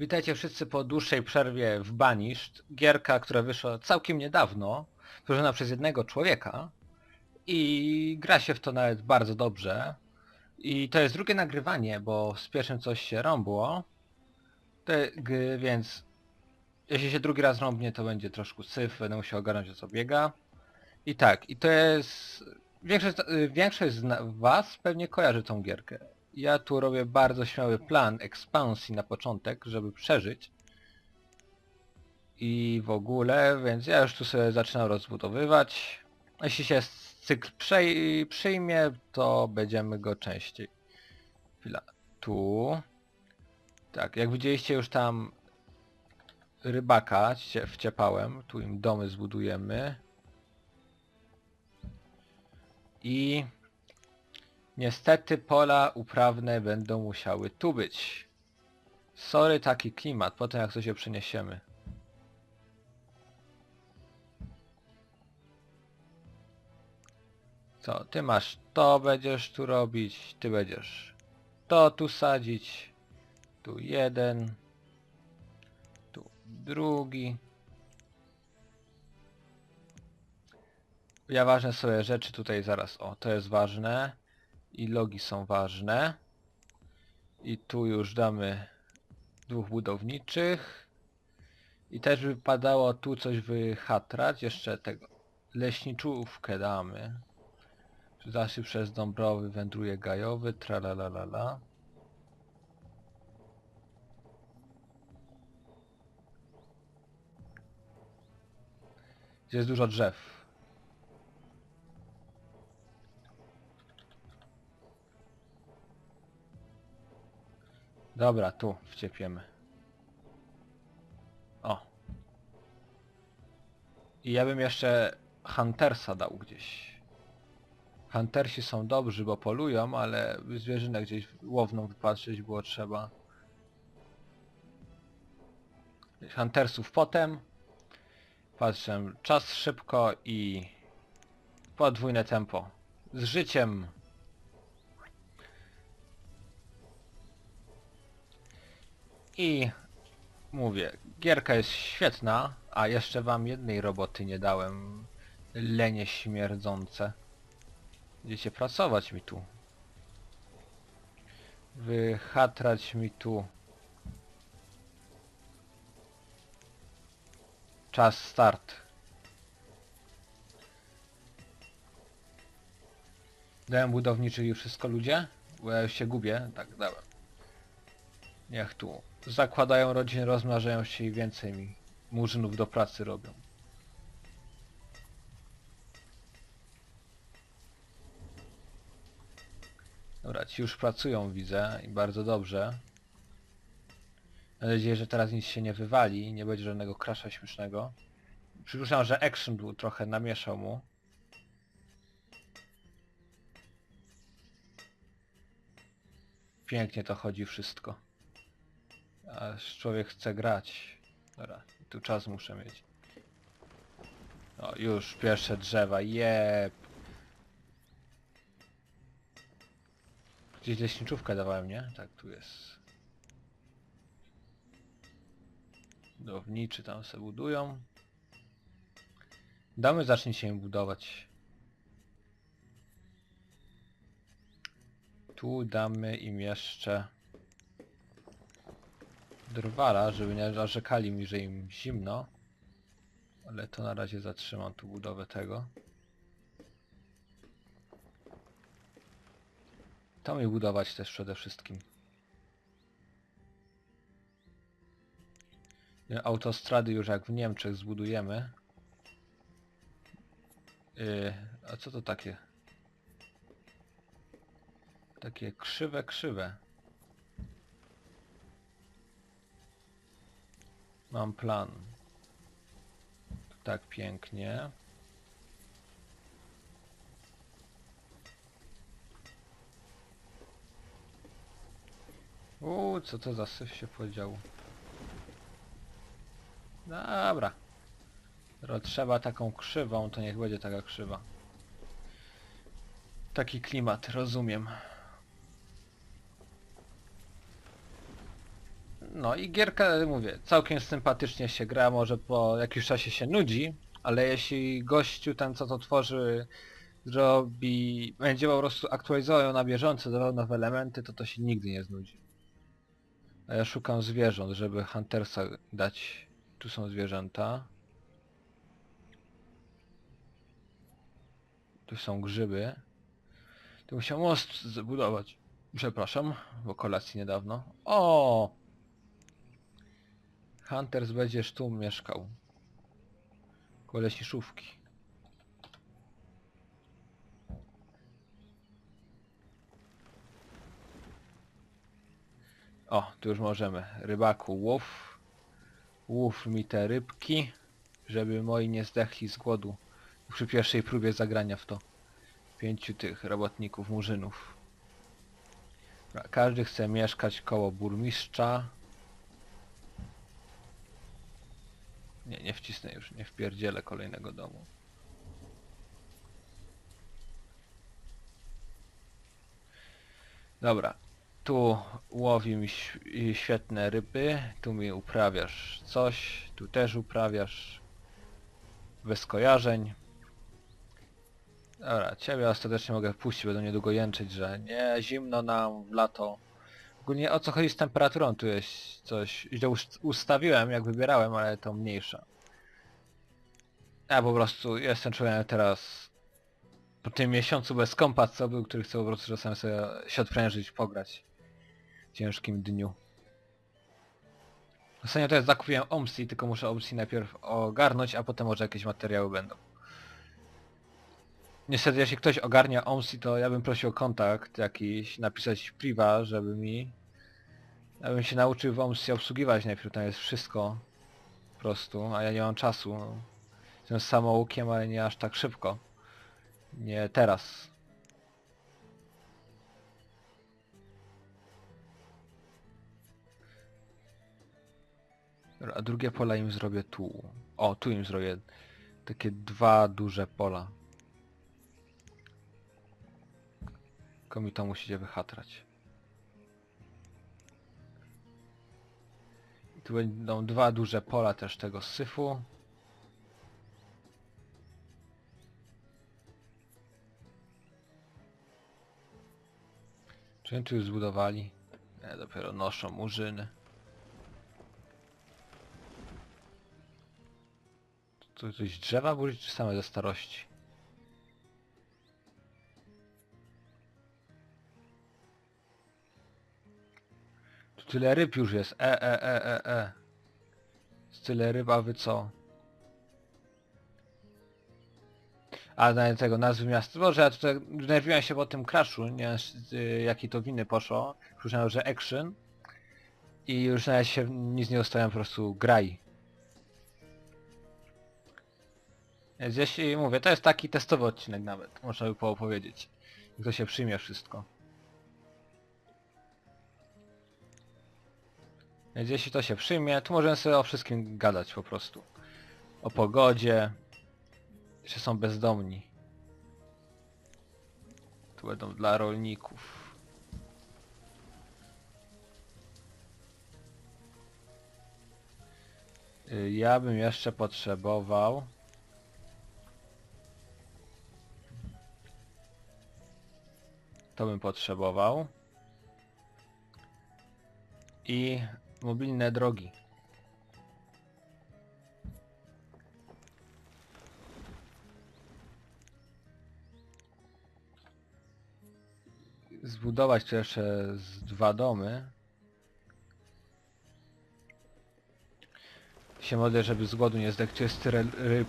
Witajcie wszyscy po dłuższej przerwie w Banished. Gierka, która wyszła całkiem niedawno, tworzona przez jednego człowieka i gra się w to nawet bardzo dobrze. I to jest drugie nagrywanie, bo z pierwszym coś się rąbło. To, g- więc jeśli się drugi raz rąbnie, to będzie troszkę syf, będę musiał ogarnąć o co biega. I tak, i to jest... Większość, większość z was pewnie kojarzy tą gierkę. Ja tu robię bardzo śmiały plan ekspansji na początek, żeby przeżyć. I w ogóle, więc ja już tu sobie zaczynam rozbudowywać. Jeśli się cykl przyjmie, to będziemy go częściej. Chwila. Tu. Tak, jak widzieliście już tam rybaka cie- wciepałem. Tu im domy zbudujemy. I niestety pola uprawne będą musiały tu być. Sorry taki klimat, potem jak to się przeniesiemy. Co, ty masz to będziesz tu robić, ty będziesz to tu sadzić, tu jeden, tu drugi. Ja ważne sobie rzeczy tutaj zaraz, o to jest ważne i logi są ważne. I tu już damy dwóch budowniczych. I też by padało tu coś wyhatrać, jeszcze tego leśniczówkę damy. Zaszy przez Dąbrowy wędruje gajowy, tralalalala. Jest dużo drzew. Dobra, tu wciepiemy. O. I ja bym jeszcze Huntersa dał gdzieś. Huntersi są dobrzy, bo polują, ale zwierzynę gdzieś łowną wypatrzyć było trzeba. Huntersów potem. Patrzę, czas szybko i podwójne tempo. Z życiem. I mówię, gierka jest świetna, a jeszcze wam jednej roboty nie dałem. Lenie śmierdzące. Będziecie pracować mi tu. Wyhatrać mi tu. Czas start. Dałem budowniczy już wszystko ludzie? Bo ja już się gubię. Tak, dałem. Niech tu. Zakładają rodziny, rozmnażają się i więcej mi murzynów do pracy robią. Dobra, ci już pracują widzę i bardzo dobrze. Mam nadzieję, że teraz nic się nie wywali, nie będzie żadnego crasha śmiesznego. Przypuszczam, że action był trochę namieszał mu. Pięknie to chodzi wszystko. Aż człowiek chce grać. Dobra, tu czas muszę mieć. O, już pierwsze drzewa, jeb. Gdzieś leśniczówkę dawałem, nie? Tak, tu jest. Budowniczy tam se budują. Damy zacznie się im budować. Tu damy im jeszcze drwala, żeby nie narzekali mi, że im zimno. Ale to na razie zatrzymam tu budowę tego. To mi budować też przede wszystkim. Autostrady już jak w Niemczech zbudujemy. Yy, a co to takie? Takie krzywe, krzywe. Mam plan. Tak pięknie. Uuu, co to za syf się podział. Dobra. Skoro trzeba taką krzywą, to niech będzie taka krzywa. Taki klimat, rozumiem. No i gierka, mówię, całkiem sympatycznie się gra, może po jakimś czasie się nudzi, ale jeśli gościu ten co to tworzy zrobi, będzie po prostu aktualizował ją na bieżąco, dawał nowe elementy, to to się nigdy nie znudzi. A ja szukam zwierząt, żeby Huntersa dać. Tu są zwierzęta. Tu są grzyby. Tu musiał most zbudować. Przepraszam, bo kolacji niedawno. O! Hunters będziesz tu mieszkał. Koło leśniczówki. O, tu już możemy. Rybaku, łów. Łów mi te rybki, żeby moi nie zdechli z głodu przy pierwszej próbie zagrania w to. Pięciu tych robotników, murzynów. Każdy chce mieszkać koło burmistrza. Nie, nie wcisnę już, nie wpierdzielę kolejnego domu. Dobra, tu łowi mi świetne ryby, tu mi uprawiasz coś, tu też uprawiasz bez kojarzeń. Dobra, ciebie ostatecznie mogę wpuścić, będą niedługo jęczyć, że nie, zimno nam w lato. Ogólnie o co chodzi z temperaturą? Tu jest coś, źle ust- ustawiłem jak wybierałem, ale to mniejsza. Ja po prostu jestem człowiekiem teraz po tym miesiącu bez kompa co był, który chce po prostu czasem sobie się odprężyć, pograć w ciężkim dniu. Ostatnio też zakupiłem OMSI, tylko muszę OMSI najpierw ogarnąć, a potem może jakieś materiały będą. Niestety jeśli ktoś ogarnia OMSI, to ja bym prosił o kontakt jakiś, napisać priva, żeby mi... Ja bym się nauczył w OMSI obsługiwać najpierw, tam jest wszystko po prostu, a ja nie mam czasu. Jestem samoukiem, ale nie aż tak szybko. Nie teraz. A drugie pola im zrobię tu. O, tu im zrobię takie dwa duże pola. Tylko mi to musicie wyhatrać. I tu będą dwa duże pola też tego syfu. Czy tu już zbudowali? Nie, dopiero noszą murzyny. Tu coś drzewa burzyć, czy same ze starości? Tyle ryb już jest. E, e, e, e, e. Z tyle ryb, a wy co? A na tego nazwy miasta. Boże, ja tutaj denerwiłem się po tym crashu, nie wiem y, jakiej to winy poszło. Słyszałem, że action. I już nawet się nic nie dostałem, po prostu graj. Więc jeśli mówię, to jest taki testowy odcinek nawet, można by było powiedzieć. Jak to się przyjmie wszystko. Więc jeśli to się przyjmie, to możemy sobie o wszystkim gadać po prostu. O pogodzie. Jeszcze są bezdomni. Tu będą dla rolników. Y, Ja bym jeszcze potrzebował... To bym potrzebował. I mobilne drogi. Zbudować tu jeszcze z dwa domy. Się modlę, żeby z głodu nie jest tyle ryb.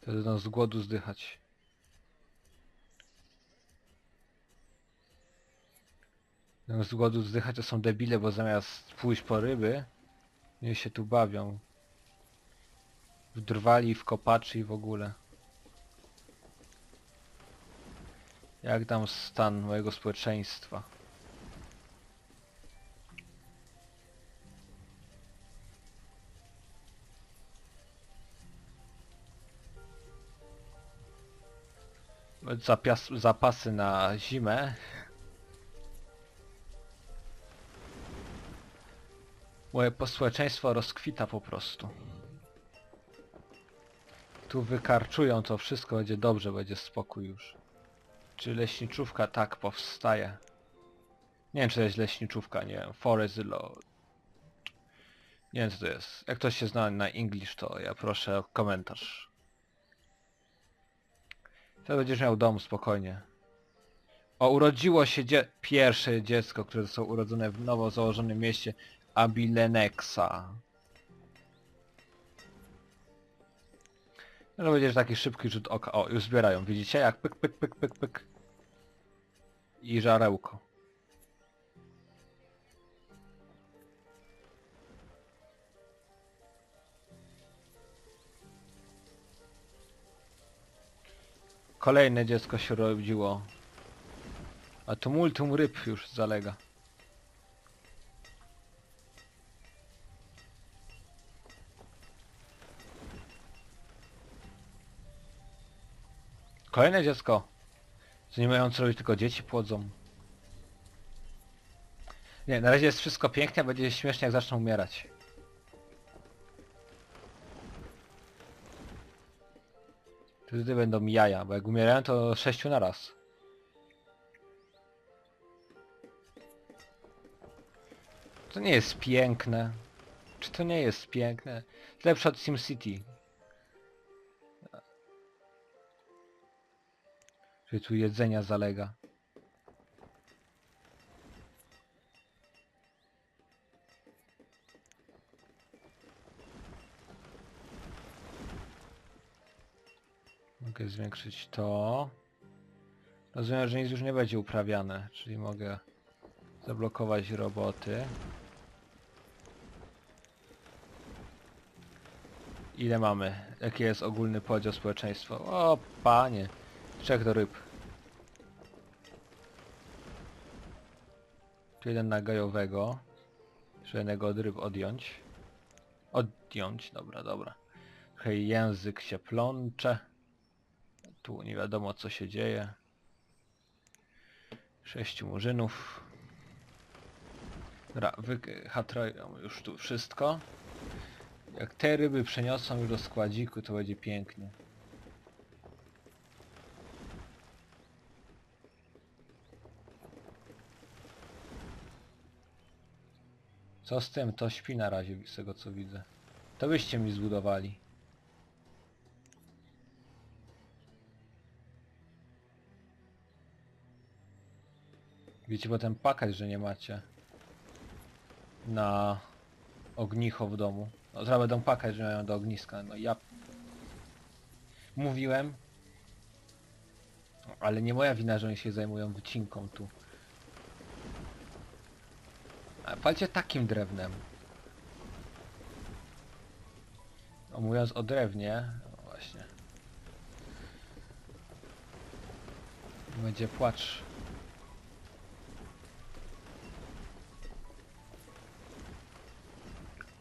To będą z głodu zdychać. Z głodu zdychać to są debile, bo zamiast pójść po ryby, niech się tu bawią. W drwali, w kopaczy i w ogóle. Jak tam stan mojego społeczeństwa? zapias, zapasy na zimę. Moje posłeczeństwo rozkwita po prostu. Tu wykarczują to wszystko, będzie dobrze, będzie spokój już. Czy leśniczówka tak powstaje? Nie wiem czy to jest leśniczówka, nie wiem, Forest Law. Nie wiem co to jest. Jak ktoś się zna na English to ja proszę o komentarz. To będziesz miał dom spokojnie. O, urodziło się dzie pierwsze dziecko, które zostało urodzone w nowo założonym mieście Abilenexa. No będziesz taki szybki rzut oka. O, już zbierają, widzicie? Jak pyk, pyk, pyk, pyk, pyk. I żarełko. Kolejne dziecko się rodziło. A tumultum ryb już zalega. Kolejne dziecko. Co nie mają co robić, tylko dzieci płodzą. Nie, na razie jest wszystko pięknie, a będzie śmiesznie jak zaczną umierać. Wtedy będą jaja, bo jak umierają to sześciu na raz. To nie jest piękne. Czy to nie jest piękne? Lepsze od SimCity. Że tu jedzenia zalega. Mogę zwiększyć to. Rozumiem, że nic już nie będzie uprawiane, czyli mogę zablokować roboty. Ile mamy? Jaki jest ogólny podział społeczeństwa? O, panie. Trzech do ryb. Tu jeden na gajowego. Jeszcze jednego od ryb odjąć. Odjąć, dobra, dobra. Hej, język się plącze. Tu nie wiadomo co się dzieje. Sześciu murzynów. Dobra, wyhatrają już tu wszystko. Jak te ryby przeniosą już do składziku, to będzie pięknie. Co z tym? To śpi na razie z tego co widzę. To byście mi zbudowali. Wiecie potem pakać, że nie macie na ognicho w domu. No zaraz będą pakać, że mają do ogniska. No ja... Mówiłem. Ale nie moja wina, że oni się zajmują wycinką tu. A palcie takim drewnem. O, mówiąc o drewnie, właśnie. Będzie płacz.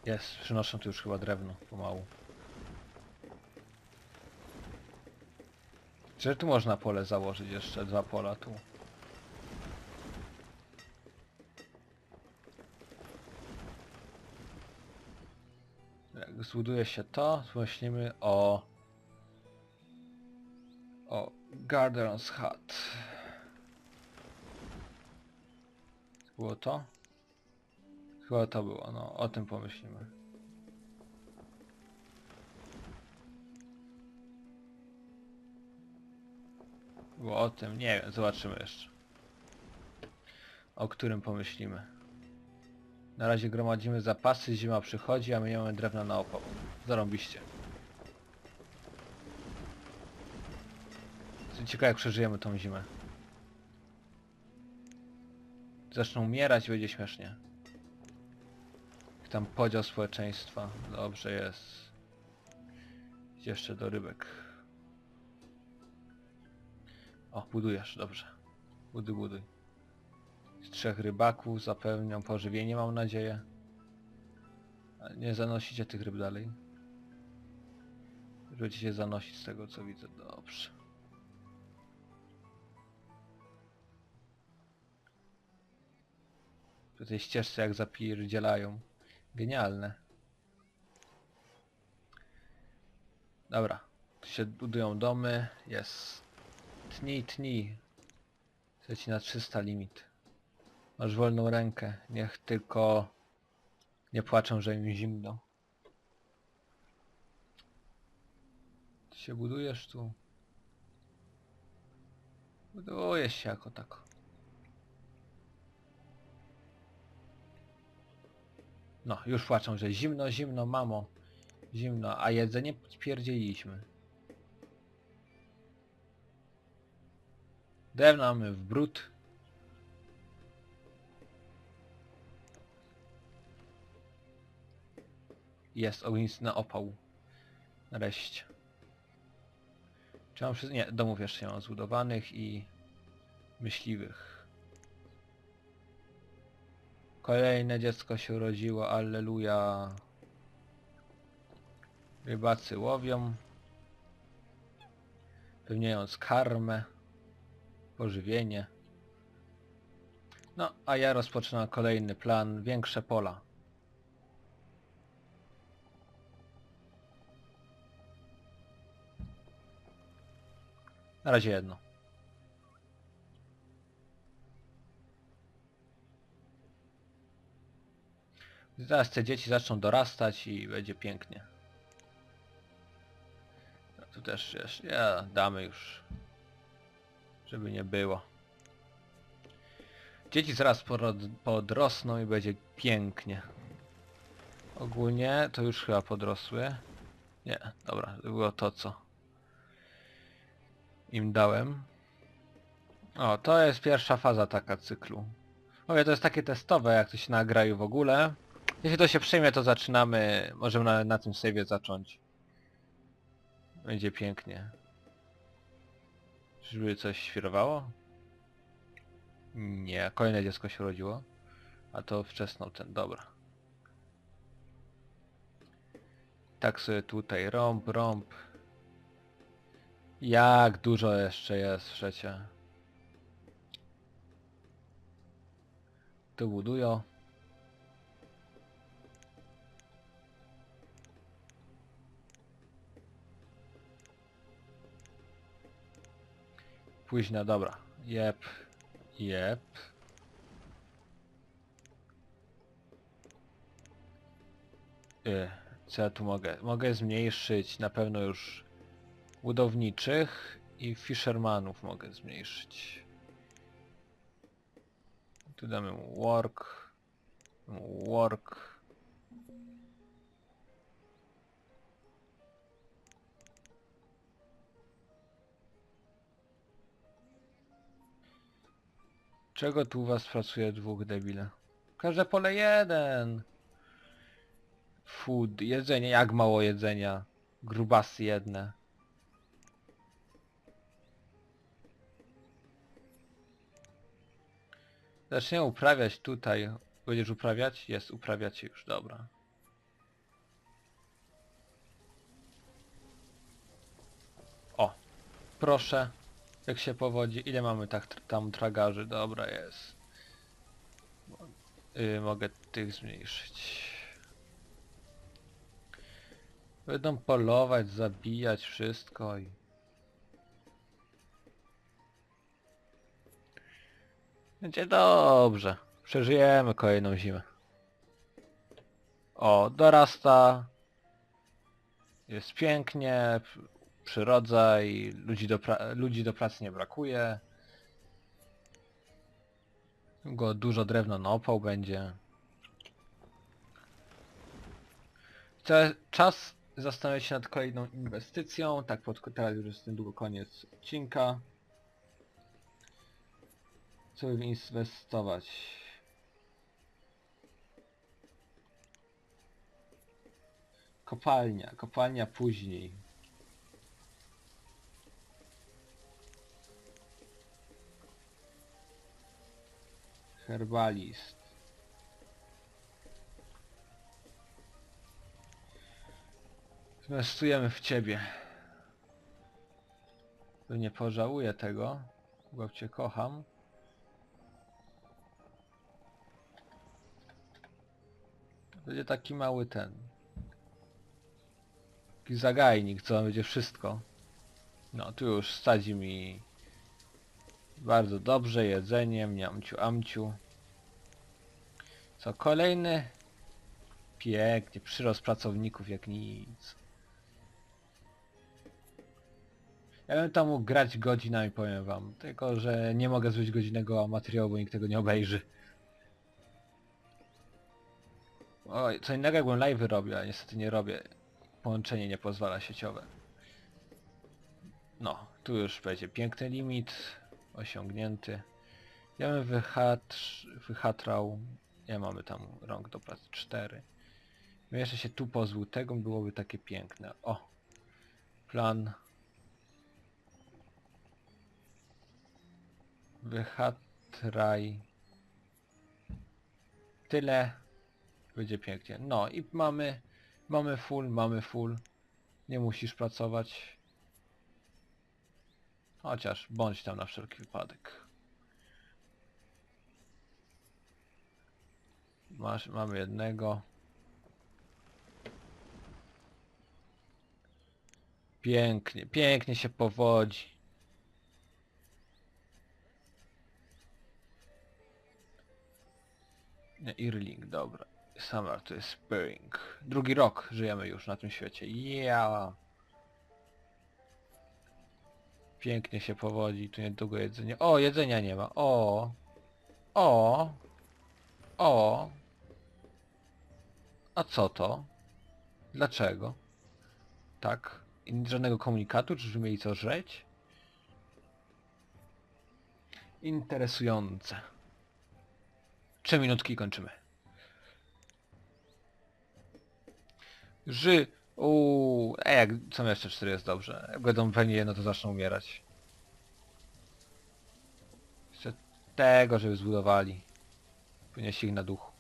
Jest, przynoszą tu już chyba drewno, pomału. Czy tu można pole założyć jeszcze? Dwa pola tu. Zbuduje się to, myślimy o... O Gardener's Hut. Było to? Chyba to było, no o tym pomyślimy. Było o tym, nie wiem, zobaczymy jeszcze. O którym pomyślimy. Na razie gromadzimy zapasy, zima przychodzi, a my mamy drewna na opał. Zarąbiście. Ciekawe jak przeżyjemy tą zimę. Zaczną umierać będzie śmiesznie. Tam podział społeczeństwa. Dobrze jest. Jeszcze do rybek. O, budujesz, dobrze. Buduj, buduj trzech rybaków, zapewnią pożywienie mam nadzieję. Nie zanosicie tych ryb dalej. Będziecie zanosić z tego co widzę. Dobrze. Po tej ścieżce jak zapierdzielają. Genialne. Dobra. Tu się budują domy. Jest. Tnij, tnij. Chcę na 300 limit. Masz wolną rękę. Niech tylko nie płaczą, że im zimno. Ty się budujesz tu? Budujesz się jako tako. No, już płaczą, że zimno, zimno, mamo. Zimno, a jedzenie spierdzieliśmy. Drewno mamy w brud. Jest ognisty opał. Nareszcie. Czy mam wszystko? Nie, domów jeszcze nie mam zbudowanych i myśliwych. Kolejne dziecko się urodziło, alleluja. Rybacy łowią. Pewniejąc karmę. Pożywienie. No, a ja rozpoczynam kolejny plan. Większe pola. Na razie jedno. Zaraz te dzieci zaczną dorastać i będzie pięknie. No tu też jest, ja damy już. Żeby nie było. Dzieci zaraz podrosną i będzie pięknie. Ogólnie to już chyba podrosły. Nie, dobra, to było to co im dałem. O, to jest pierwsza faza taka cyklu. Mówię, to jest takie testowe, jak to się nagra i w ogóle. Jeśli to się przyjmie, to zaczynamy, możemy na, na tym save'ie zacząć. Będzie pięknie. Czyżby coś świrowało? Nie, kolejne dziecko się urodziło. A to wczesną ten, dobra. Tak sobie tutaj, rąb, rąb. Jak dużo jeszcze jest przecie. Tu budują. Późno, dobra. Jep. Jep. Y, co ja tu mogę? Mogę zmniejszyć na pewno już budowniczych i fishermanów mogę zmniejszyć. Tu damy mu work. Work. Czego tu u was pracuje dwóch debile? Każde pole jeden. Food, jedzenie, jak mało jedzenia. Grubasy jedne. Zaczniemy uprawiać tutaj. Będziesz uprawiać? Jest, uprawiać już, dobra. O, proszę, jak się powodzi. Ile mamy tak tam tragarzy? Dobra, jest. Yy, mogę tych zmniejszyć. Będą polować, zabijać wszystko i... Będzie dobrze. Przeżyjemy kolejną zimę. O, dorasta. Jest pięknie. p- Przyrodza i ludzi do, ludzi do pracy nie brakuje. Go dużo drewna na opał będzie. Czas zastanowić się nad kolejną inwestycją. Tak, pod, teraz już jest niedługo koniec odcinka. Co by inwestować? Kopalnia, kopalnia później. Herbalist. Inwestujemy w ciebie. Nie pożałuję tego, bo cię kocham. Będzie taki mały ten. Taki zagajnik, co będzie wszystko. No, tu już stadzi mi bardzo dobrze jedzeniem, niamciu amciu. Co kolejny? Pięknie, przyrost pracowników jak nic. Ja bym tam mógł grać godzinami, powiem wam. Tylko, że nie mogę zrobić godzinnego materiału, bo nikt tego nie obejrzy. Oj, co innego jakbym live robił, ale niestety nie robię. Połączenie nie pozwala sieciowe. No, tu już będzie piękny limit osiągnięty. Ja bym wyhatr, wyhatrał... Nie mamy tam rąk do pracy 4. Bym jeszcze się tu pozbył tego, byłoby takie piękne. O! Plan. Wyhatraj. Tyle. Będzie pięknie. No i mamy... Mamy full, mamy full. Nie musisz pracować. Chociaż bądź tam na wszelki wypadek. Masz, mamy jednego. Pięknie, pięknie się powodzi. Irling, dobra. Summer to jest Spring. Drugi rok żyjemy już na tym świecie. Ja. Pięknie się powodzi, tu niedługo jedzenie. O, jedzenia nie ma. O. O. O. A co to? Dlaczego? Tak? I żadnego komunikatu, czyżby mieli co żreć? Interesujące. Trzy minutki kończymy. Ży... Uuu, a jak są jeszcze cztery jest dobrze. Jak będą pewnie jedno to zaczną umierać. Jeszcze tego, żeby zbudowali. Ponieść ich na duchu.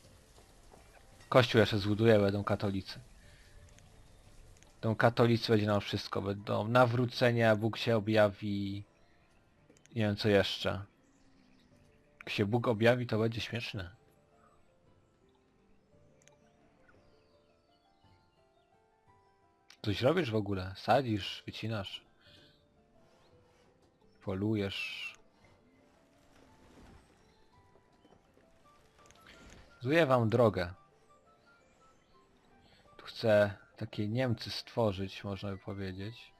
Kościół jeszcze zbuduje, będą katolicy. Będą katolicy, będzie nam wszystko. Będą nawrócenia, Bóg się objawi. Nie wiem co jeszcze. Jak się Bóg objawi, to będzie śmieszne. Coś robisz w ogóle? Sadzisz, wycinasz. Polujesz. Zuję wam drogę. Tu chcę takie Niemcy stworzyć, można by powiedzieć.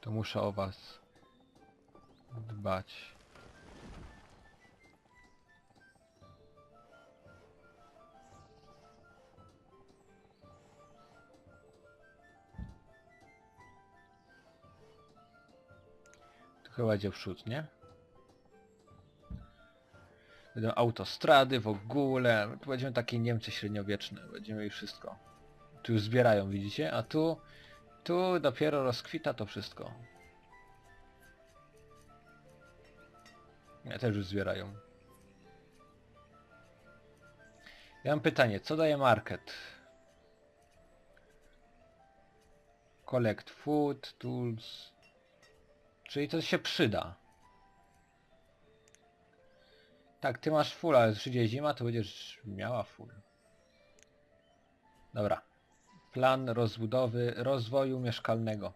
To muszę o was dbać. Chyba idzie w przód, nie? Będą autostrady w ogóle. Tu będziemy takie Niemcy średniowieczne. Będziemy i wszystko. Tu już zbierają, widzicie? A tu... Tu dopiero rozkwita to wszystko. Nie, też już zbierają. Ja mam pytanie, co daje market? Collect food, tools... Czyli to się przyda. Tak, ty masz full, ale przyjdzie zima, to będziesz miała full. Dobra. Plan rozbudowy, rozwoju mieszkalnego.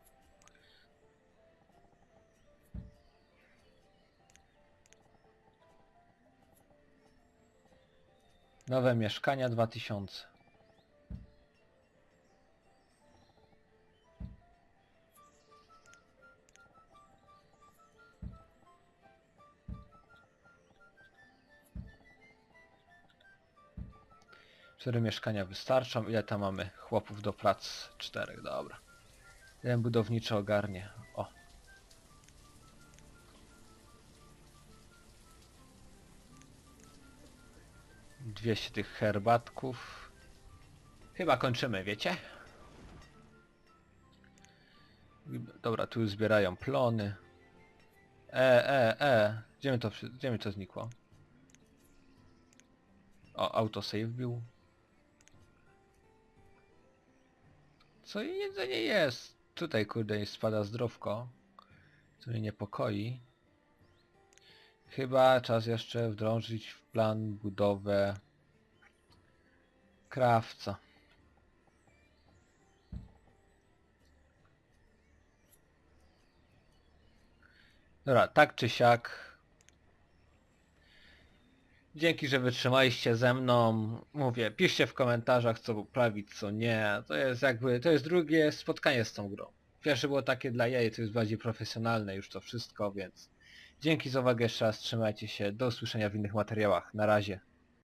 Nowe mieszkania 2000. Cztery mieszkania wystarczą. Ile tam mamy chłopów do prac? Czterech, dobra. Jeden budowniczy ogarnie. O. Dwieście tych herbatków. Chyba kończymy, wiecie? Dobra, tu zbierają plony. E, e, e. Gdzie mi to, gdzie mi to znikło? O, autosave był. Co jedzenie jest? Tutaj kurde spada zdrowko. Co mnie niepokoi. Chyba czas jeszcze wdrążyć w plan budowę Krawca. Dobra, tak czy siak. Dzięki, że wytrzymaliście ze mną. Mówię, piszcie w komentarzach co poprawić, co nie. To jest jakby, to jest drugie spotkanie z tą grą. Pierwsze było takie dla jej, to jest bardziej profesjonalne już to wszystko, więc dzięki za uwagę jeszcze raz, trzymajcie się, do usłyszenia w innych materiałach. Na razie.